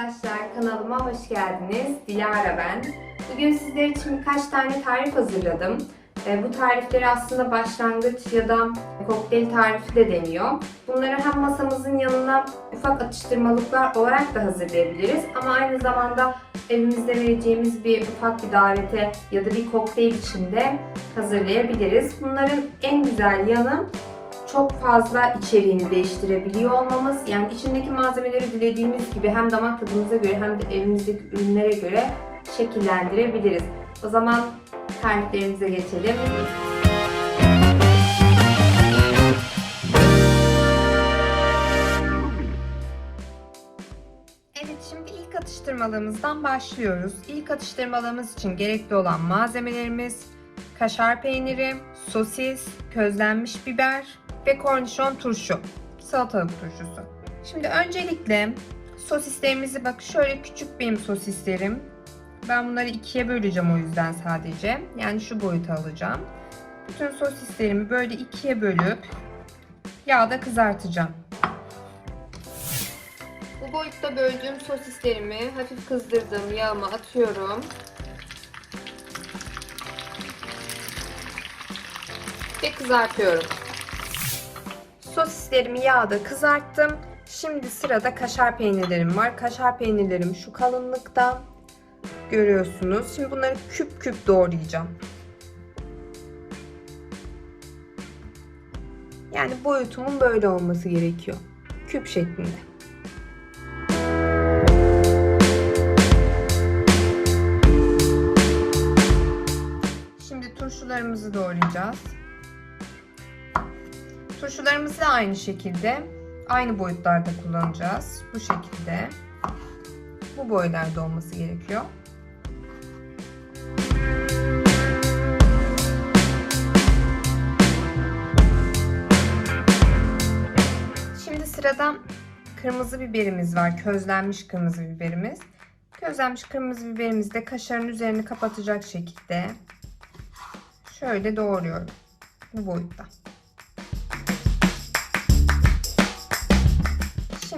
arkadaşlar, kanalıma hoş geldiniz. Dilara ben. Bugün sizler için birkaç tane tarif hazırladım. E, bu tarifleri aslında başlangıç ya da kokteyl tarifi de deniyor. Bunları hem masamızın yanına ufak atıştırmalıklar olarak da hazırlayabiliriz. Ama aynı zamanda evimizde vereceğimiz bir ufak bir davete ya da bir kokteyl içinde hazırlayabiliriz. Bunların en güzel yanı çok fazla içeriğini değiştirebiliyor olmamız. Yani içindeki malzemeleri dilediğimiz gibi hem damak tadımıza göre hem de evimizdeki ürünlere göre şekillendirebiliriz. O zaman tariflerimize geçelim. Atıştırmalığımızdan başlıyoruz. İlk atıştırmalığımız için gerekli olan malzemelerimiz kaşar peyniri, sosis, közlenmiş biber ve kornişon turşu. Salatalık turşusu. Şimdi öncelikle sosislerimizi bak şöyle küçük benim sosislerim. Ben bunları ikiye böleceğim o yüzden sadece. Yani şu boyuta alacağım. Bütün sosislerimi böyle ikiye bölüp yağda kızartacağım. Bu boyutta böldüğüm sosislerimi hafif kızdırdığım yağıma atıyorum. Ve kızartıyorum. Sosislerimi yağda kızarttım. Şimdi sırada kaşar peynirlerim var. Kaşar peynirlerim şu kalınlıkta. Görüyorsunuz. Şimdi bunları küp küp doğrayacağım. Yani boyutumun böyle olması gerekiyor. Küp şeklinde. Şimdi turşularımızı doğrayacağız. Turşularımızı aynı şekilde aynı boyutlarda kullanacağız. Bu şekilde. Bu boylarda olması gerekiyor. Şimdi sırada kırmızı biberimiz var. Közlenmiş kırmızı biberimiz. Közlenmiş kırmızı biberimizi de kaşarın üzerini kapatacak şekilde şöyle doğruyorum. Bu boyutta.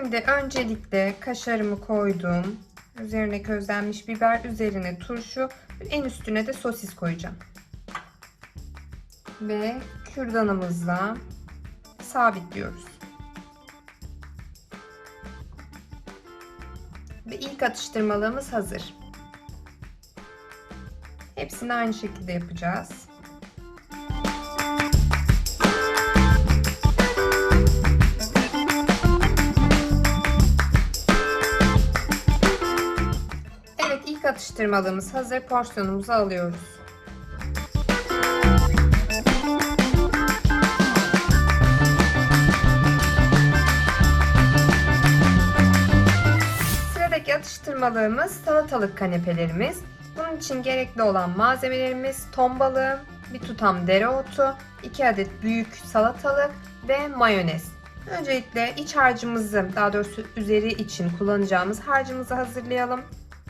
Şimdi öncelikle kaşarımı koydum. Üzerine közlenmiş biber, üzerine turşu, en üstüne de sosis koyacağım. Ve kürdanımızla sabitliyoruz. Ve ilk atıştırmalığımız hazır. Hepsini aynı şekilde yapacağız. Atıştırmalığımız hazır. Porsiyonumuzu alıyoruz. Sıradaki atıştırmalığımız salatalık kanepelerimiz. Bunun için gerekli olan malzemelerimiz ton balığı, bir tutam dereotu, 2 adet büyük salatalık ve mayonez. Öncelikle iç harcımızı, daha doğrusu üzeri için kullanacağımız harcımızı hazırlayalım.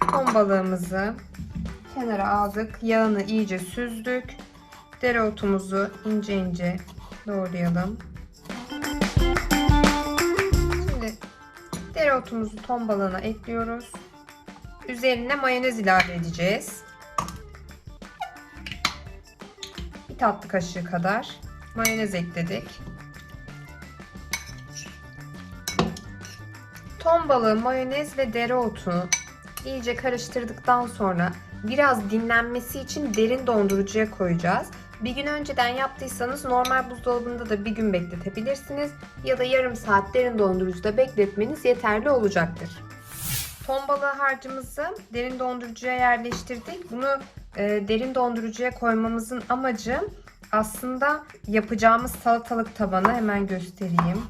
Ton balığımızı kenara aldık. Yağını iyice süzdük. Dereotumuzu ince ince doğrayalım. Şimdi dereotumuzu ton balığına ekliyoruz. Üzerine mayonez ilave edeceğiz. Bir tatlı kaşığı kadar mayonez ekledik. Ton balığı, mayonez ve dereotunu iyice karıştırdıktan sonra biraz dinlenmesi için derin dondurucuya koyacağız. Bir gün önceden yaptıysanız normal buzdolabında da bir gün bekletebilirsiniz ya da yarım saat derin dondurucuda bekletmeniz yeterli olacaktır. Ton balığı harcımızı derin dondurucuya yerleştirdik. Bunu e, derin dondurucuya koymamızın amacı aslında yapacağımız salatalık tabanı hemen göstereyim.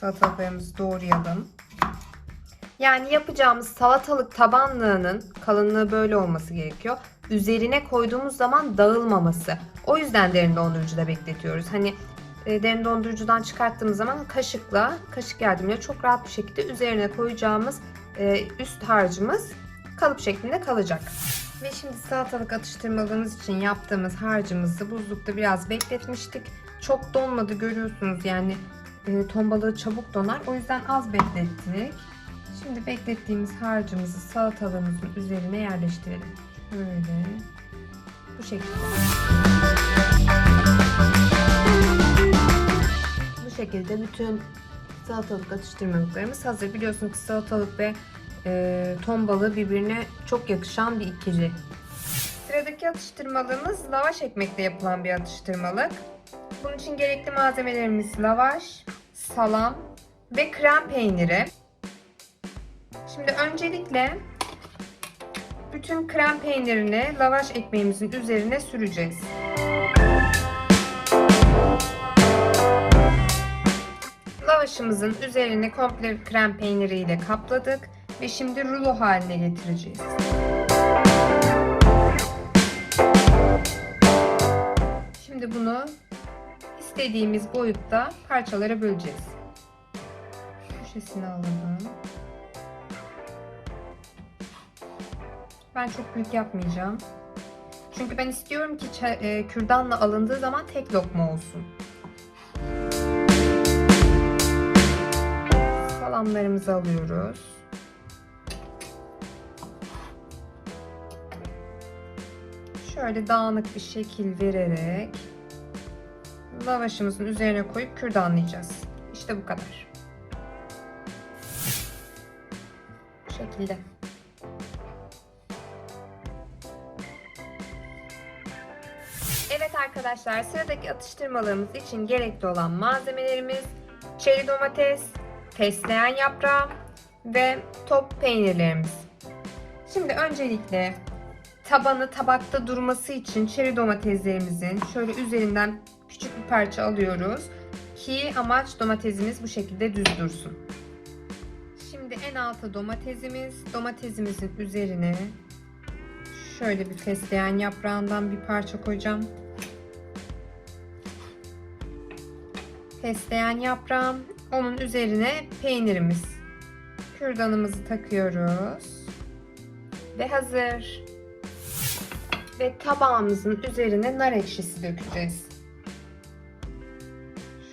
Salatalıklarımızı doğrayalım. Yani yapacağımız salatalık tabanlığının kalınlığı böyle olması gerekiyor. Üzerine koyduğumuz zaman dağılmaması. O yüzden derin dondurucuda bekletiyoruz. Hani e, derin dondurucudan çıkarttığımız zaman kaşıkla, kaşık yardımıyla çok rahat bir şekilde üzerine koyacağımız e, üst harcımız kalıp şeklinde kalacak. Ve şimdi salatalık atıştırmalığımız için yaptığımız harcımızı buzlukta biraz bekletmiştik. Çok donmadı görüyorsunuz yani e, ton balığı çabuk donar. O yüzden az beklettik. Şimdi beklettiğimiz harcımızı salatalığımızın üzerine yerleştirelim. Böyle. Bu şekilde. Bu şekilde bütün salatalık atıştırmalıklarımız hazır. Biliyorsun ki salatalık ve e, ton balığı birbirine çok yakışan bir ikili. Sıradaki atıştırmalığımız lavaş ekmekle yapılan bir atıştırmalık. Bunun için gerekli malzemelerimiz lavaş, salam ve krem peyniri. Şimdi öncelikle bütün krem peynirini lavaş ekmeğimizin üzerine süreceğiz. Lavaşımızın üzerini komple krem peyniriyle kapladık ve şimdi rulo haline getireceğiz. Şimdi bunu istediğimiz boyutta parçalara böleceğiz. Köşesini alalım. Ben çok büyük yapmayacağım. Çünkü ben istiyorum ki e, kürdanla alındığı zaman tek lokma olsun. Salamlarımızı alıyoruz. Şöyle dağınık bir şekil vererek lavaşımızın üzerine koyup kürdanlayacağız. İşte bu kadar. Bu şekilde. Arkadaşlar sıradaki atıştırmalığımız için gerekli olan malzemelerimiz çeri domates, fesleğen yaprağı ve top peynirlerimiz. Şimdi öncelikle tabanı tabakta durması için çeri domateslerimizin şöyle üzerinden küçük bir parça alıyoruz ki amaç domatesimiz bu şekilde düz dursun. Şimdi en alta domatesimiz, domatesimizin üzerine şöyle bir fesleğen yaprağından bir parça koyacağım. Fesleğen yaprağım, onun üzerine peynirimiz. Kürdanımızı takıyoruz. Ve hazır. Ve tabağımızın üzerine nar ekşisi dökeceğiz.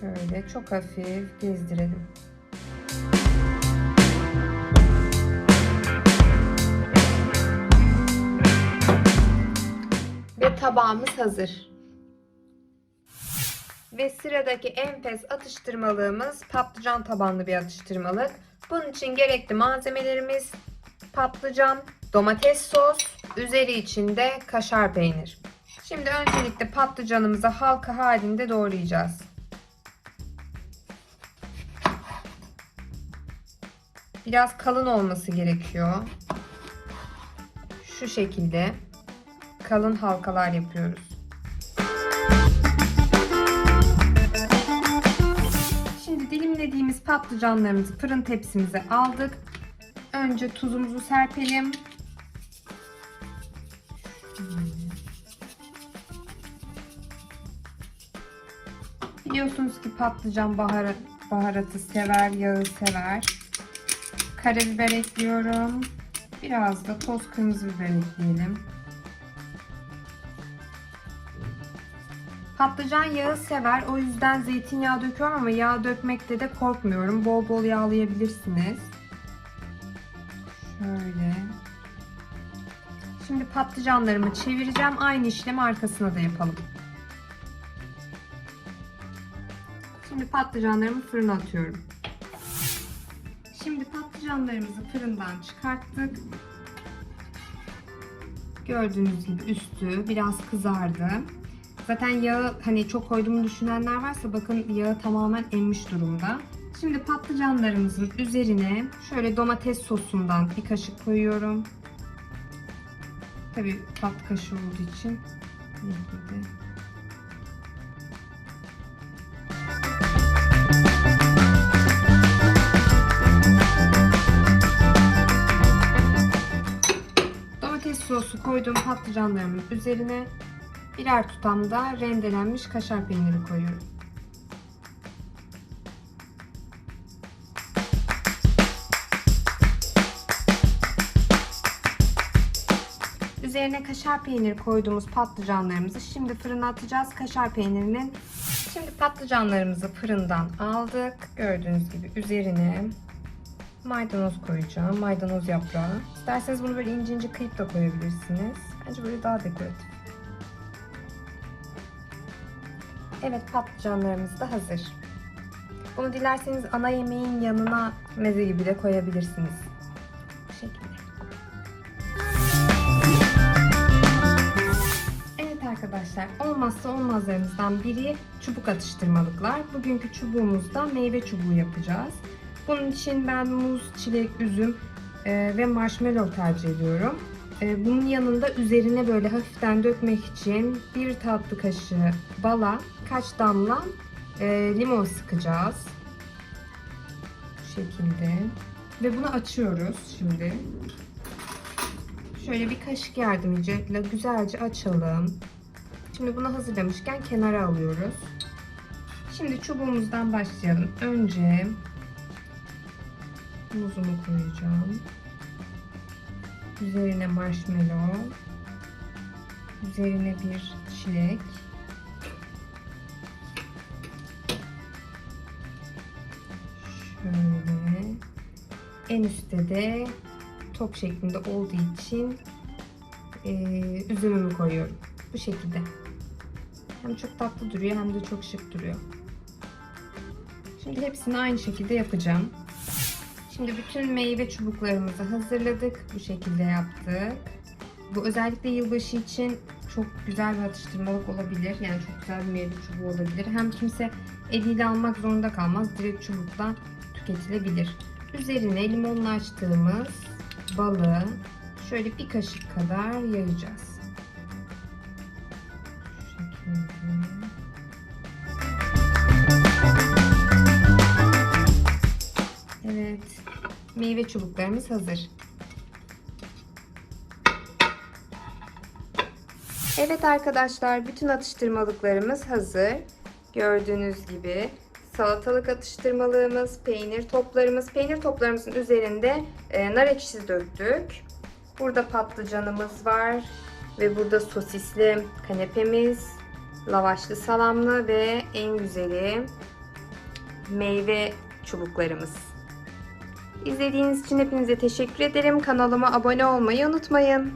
Şöyle çok hafif gezdirelim. Ve tabağımız hazır. Ve sıradaki enfes atıştırmalığımız patlıcan tabanlı bir atıştırmalık. Bunun için gerekli malzemelerimiz patlıcan, domates sos, üzeri içinde kaşar peynir. Şimdi öncelikle patlıcanımızı halka halinde doğrayacağız. Biraz kalın olması gerekiyor. Şu şekilde kalın halkalar yapıyoruz. Patlıcanlarımızı fırın tepsimize aldık. Önce tuzumuzu serpelim. Biliyorsunuz ki patlıcan baharat, baharatı sever, yağı sever. Karabiber ekliyorum. Biraz da toz kırmızı biber ekleyelim. Patlıcan yağı sever. O yüzden zeytinyağı döküyorum ama yağ dökmekte de korkmuyorum. Bol bol yağlayabilirsiniz. Şöyle. Şimdi patlıcanlarımı çevireceğim. Aynı işlemi arkasına da yapalım. Şimdi patlıcanlarımı fırına atıyorum. Şimdi patlıcanlarımızı fırından çıkarttık. Gördüğünüz gibi üstü biraz kızardı. Zaten yağı hani çok koyduğumu düşünenler varsa bakın yağı tamamen emmiş durumda. Şimdi patlıcanlarımızın üzerine şöyle domates sosundan bir kaşık koyuyorum. Tabii tatlı kaşığı olduğu için. Domates sosu koyduğum patlıcanlarımın üzerine birer tutam da rendelenmiş kaşar peyniri koyuyorum. Üzerine kaşar peyniri koyduğumuz patlıcanlarımızı şimdi fırına atacağız. Kaşar peynirinin Şimdi patlıcanlarımızı fırından aldık. Gördüğünüz gibi üzerine maydanoz koyacağım. Maydanoz yaprağı. İsterseniz bunu böyle ince ince kıyıp da koyabilirsiniz. Bence böyle daha dekoratif. Evet patlıcanlarımız da hazır. Bunu dilerseniz ana yemeğin yanına meze gibi de koyabilirsiniz. Bu şekilde. Evet arkadaşlar olmazsa olmazlarımızdan biri çubuk atıştırmalıklar. Bugünkü çubuğumuzda meyve çubuğu yapacağız. Bunun için ben muz, çilek, üzüm e, ve marshmallow tercih ediyorum. E, bunun yanında üzerine böyle hafiften dökmek için bir tatlı kaşığı bala, kaç damla e, limon sıkacağız. Bu şekilde. Ve bunu açıyoruz şimdi. Şöyle bir kaşık yardımıyla güzelce açalım. Şimdi bunu hazırlamışken kenara alıyoruz. Şimdi çubuğumuzdan başlayalım. Önce muzumu koyacağım. Üzerine marshmallow. Üzerine bir çilek. Şöyle. En üstte de top şeklinde olduğu için e, üzümümü koyuyorum. Bu şekilde. Hem çok tatlı duruyor hem de çok şık duruyor. Şimdi hepsini aynı şekilde yapacağım. Şimdi bütün meyve çubuklarımızı hazırladık. Bu şekilde yaptık. Bu özellikle yılbaşı için çok güzel bir atıştırmalık olabilir. Yani çok güzel bir meyve çubuğu olabilir. Hem kimse eliyle almak zorunda kalmaz. Direkt çubukla tüketilebilir. Üzerine limonla açtığımız balı şöyle bir kaşık kadar yayacağız. Meyve çubuklarımız hazır. Evet arkadaşlar, bütün atıştırmalıklarımız hazır. Gördüğünüz gibi salatalık atıştırmalığımız, peynir toplarımız. Peynir toplarımızın üzerinde e, nar ekşisi döktük. Burada patlıcanımız var ve burada sosisli kanepemiz, lavaşlı salamlı ve en güzeli meyve çubuklarımız. İzlediğiniz için hepinize teşekkür ederim. Kanalıma abone olmayı unutmayın.